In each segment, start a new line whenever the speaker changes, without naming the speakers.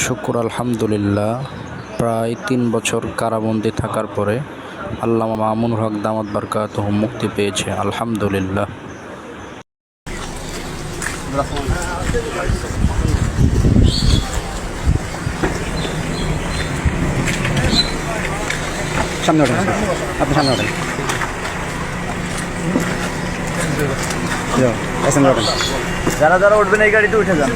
শুকুর আলহামদুলিল্লাহ। প্রায় তিন বছর কারাবন্দি থাকার পরে আল্লামা মামুনুর হক দামাত বারকাত মুক্তি পেয়েছে, আলহামদুলিল্লাহ।
যারা যারা উঠবেন, এই গাড়িতে উঠে যান।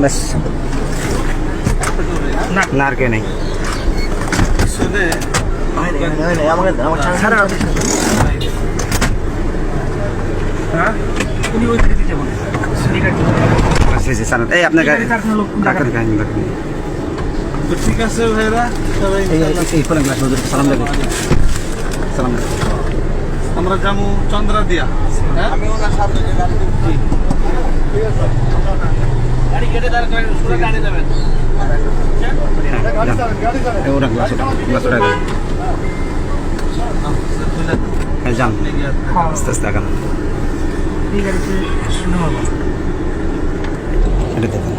ব্যাস না আর কে নেই আচ্ছা, আপনার গাড়ি ডাক্তার গাড়ি
ঠিক আছে ভাইরা
সালাম সালাম
আমরা যাব চন্দ্রা দিয়া হ্যাঁ
দেন। হ্যাঁ যান। আস্তে আস্তে আগান। এটা দেখুন